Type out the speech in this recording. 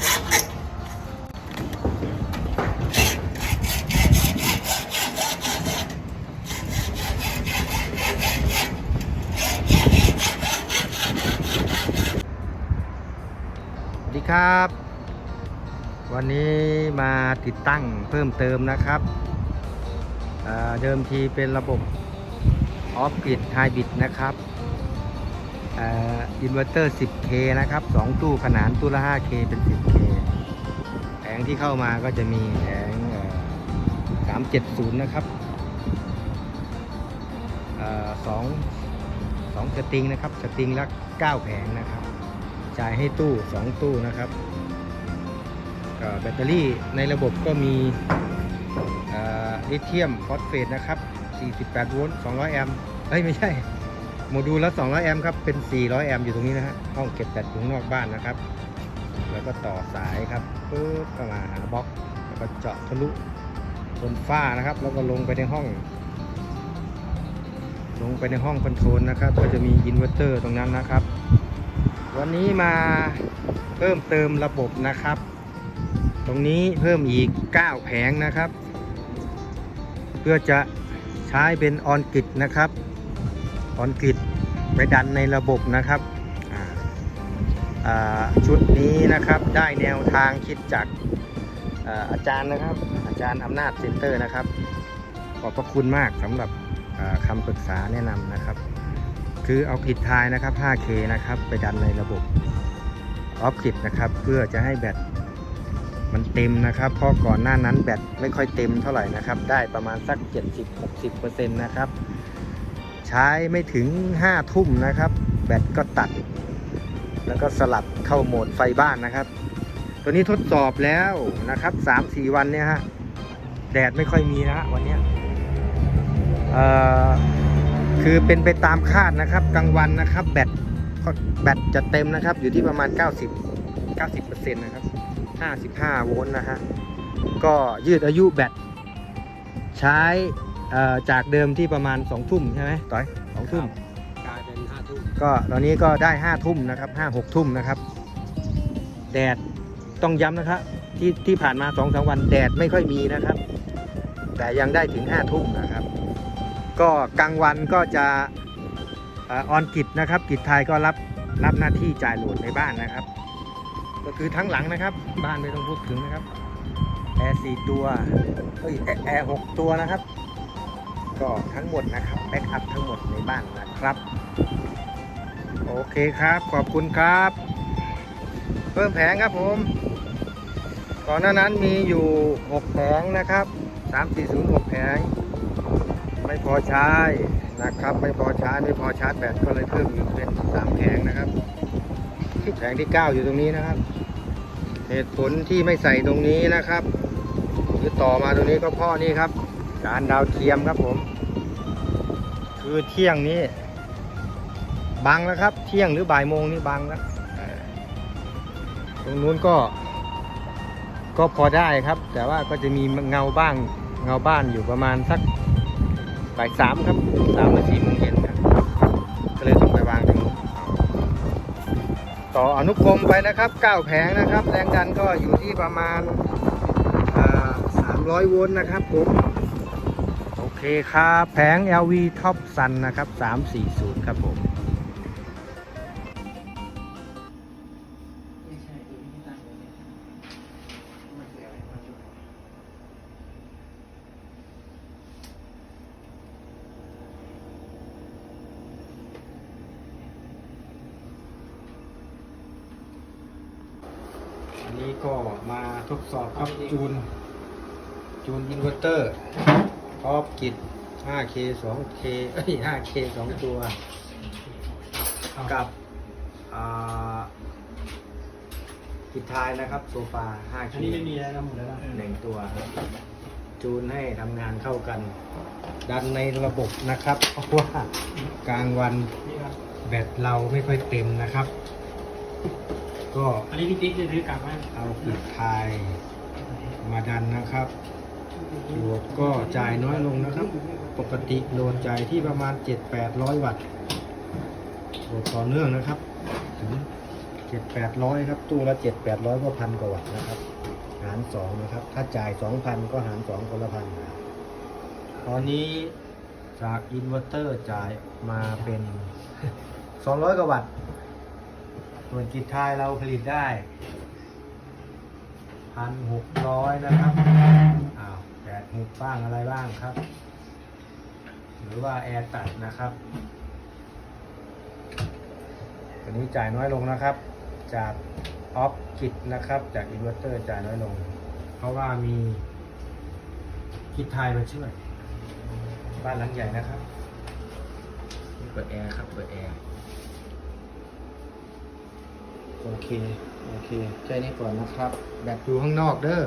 สวัสดีครับ วันนี้มาติดตั้งเพิ่มเติมนะครับเดิมทีเป็นระบบออฟกริดไฮบริดนะครับ อินเวอร์เตอร์ 10K นะครับ 2 ตู้ขนานตู้ละ 5K เป็น 10K แผงที่เข้ามาก็จะมีแผง370 นะครับสองสองสตริงนะครับ สตริงละ 9 แผงนะครับ จ่ายให้ตู้ 2 ตู้นะครับแบตเตอรี่ในระบบก็มีลิเธียมฟอสเฟตนะครับ 48 โวลต์ 200 แอมป์เอ้ย ไม่ใช่ โมดูลละ 200 แอมป์ครับ เป็น 400 แอมป์อยู่ตรงนี้นะฮะห้องเก็บแบตอยู่ข้างนอกบ้านนะครับ แล้วก็ต่อสายครับปึ๊บเข้ามาหาบล็อก แล้วก็เจาะทะลุบนฝ้านะครับ แล้วก็ลงไปในห้อง ลงไปในห้องคอนโทรลนะครับ ก็จะมีอินเวอร์เตอร์ตรงนั้นนะครับ วันนี้มาเพิ่มเติมระบบนะครับ ตรงนี้เพิ่มอีก 9 แผงนะครับ เพื่อจะใช้เป็นออนกิดนะครับ ออนกริดไปดันในระบบนะครับชุดนี้นะครับได้แนวทางคิดจากอาจารย์นะครับ อาจารย์อำนาจเซ็นเตอร์นะครับ ขอบพระคุณมากสำหรับคำปรึกษาแนะนำนะครับ คือเอาผิดทายนะครับ 5K นะครับ ไปดันในระบบออฟกิดนะครับ เพื่อจะให้แบตมันเต็มนะครับ เพราะก่อนหน้านั้นแบตไม่ค่อยเต็มเท่าไหร่นะครับ ได้ประมาณสัก 70-60%นะครับ ใช้ไม่ถึง 5 ทุ่มนะครับ แบตก็ตัด แล้วก็สลับเข้าโหมดไฟบ้านนะครับ ตัวนี้ทดสอบแล้วนะครับ 3-4 วันเนี่ยฮะ แดดไม่ค่อยมีนะฮะวันนี้คือเป็นไปตามคาดนะครับ กลางวันนะครับ แบตก็แบตจะเต็มนะครับ อยู่ที่ประมาณ 90 90%นะครับ 55 โวลต์นะฮะ ก็ยืดอายุแบตใช้ เอ่อจากเดิมที่ประมาณ2ทุ่มใช่ไหมต่อย2ทุ่มกลายเป็นห้าทุ่มก็ตอนนี้ก็ได้5ทุ่มนะครับ5 6ทุ่มนะครับ แดดต้องย้ำนะครับที่ที่ผ่านมา2อสวันแดดไม่ค่อยมีนะครับ แต่ยังได้ถึง5ทุ่มนะครับ ก็กลางวันก็จะเอออนกิจนะครับกิจไทยก็รับรับหน้าที่จ่ายโหลดในบ้านนะครับ ก็คือทั้งหลังนะครับ บ้านไม่ต้องพูดถึงนะครับแอร์สี่ตัวเอ้ยแอร์แอร์หกตัวนะครับ ก็ทั้งหมดนะครับแบ็กอัพทั้งหมดในบ้านนะครับ โอเคครับขอบคุณครับ เพิ่มแผงครับผมก่อนหน้านั้นมีอยู่ 6 แผงนะครับ 3406 แผง ไม่พอใช้นะครับ ไม่พอใช้ไม่พอชาร์จแบตก็เลยเพิ่มอีกเป็น 3 แผงนะครับแผงที่ 9 อยู่ตรงนี้นะครับ เหตุผลที่ไม่ใส่ตรงนี้นะครับ หรือต่อมาตรงนี้ก็พ่อนี่ครับ การดาวเทียมครับผม คือเที่ยงนี้บังแล้วครับ เที่ยงหรือบ่ายโมงนี่บังแล้วตรงนู้นก็ ก็พอได้ครับ แต่ว่าก็จะมีเงาบ้างเงาบ้านอยู่ประมาณสักบ่ายสามครับสามนาทีโมงเย็นครับก็เลยต้องไปวางตรงนู้นต่ออนุกรมไปนะครับเก้าแผงนะครับ แรงดันก็อยู่ที่ประมาณสามร้อยโวลต์นะครับผม เคครับแผง LV Top Sun นะครับ 340 ครับผมไม่ใช่ตัวนี้ตั้งไว้เนี่ยมันคืออะไรมันคืออะไรอันนี้ก็มาทดสอบครับจูน จูนอินเวอร์เตอร์ ออฟกิจ 5K 2K เอ้ย 5K 2 ตัว กับอ่ากิจทายนะครับโซฟา 5K อันนี้ไม่มีแล้วนะหมดแล้วนะหนึ่งตัว จูนให้ทำงานเข้ากัน ดันในระบบนะครับ เพราะว่ากลางวันนี่ครับแบตเราไม่ค่อยเต็มนะครับ ก็อันนี้พี่ติ๊กจะซื้อกลับมาเอาปิดทายมาดันนะครับ โหลดก็จ่ายน้อยลงนะครับ ปกติโหลดจ่ายที่ประมาณ 7-800 วัตต์โหลดต่อเนื่องนะครับ ถึงเจ็ดแปดร้อยครับ ตู้ละเจ็ดแปดร้อยก็พันกว่าวัตต์นะครับ หารสองนะครับ ถ้าจ่ายสองพันก็หารสองคนละพันตอนนี้จากอินเวอร์เตอร์จ่ายมาเป็นสองร้อยกว่าวัตต์ส่วนกิจทายเราผลิตได้พันหกร้อยนะครับ อ้าวแปดหกบ้างอะไรบ้างครับ หรือว่าแอร์ตัดนะครับตัวนี้จ่ายน้อยลงนะครับ จากออฟกิดนะครับ จากอินเวอร์เตอร์จ่ายน้อยลง เพราะว่ามีคิดไทยมาช่วย บ้านหลังใหญ่นะครับเปิดแอร์ครับเปิดแอร์โอเค โอเค แค่นี้ก่อนนะครับ แบตอยู่ข้างนอกเด้อ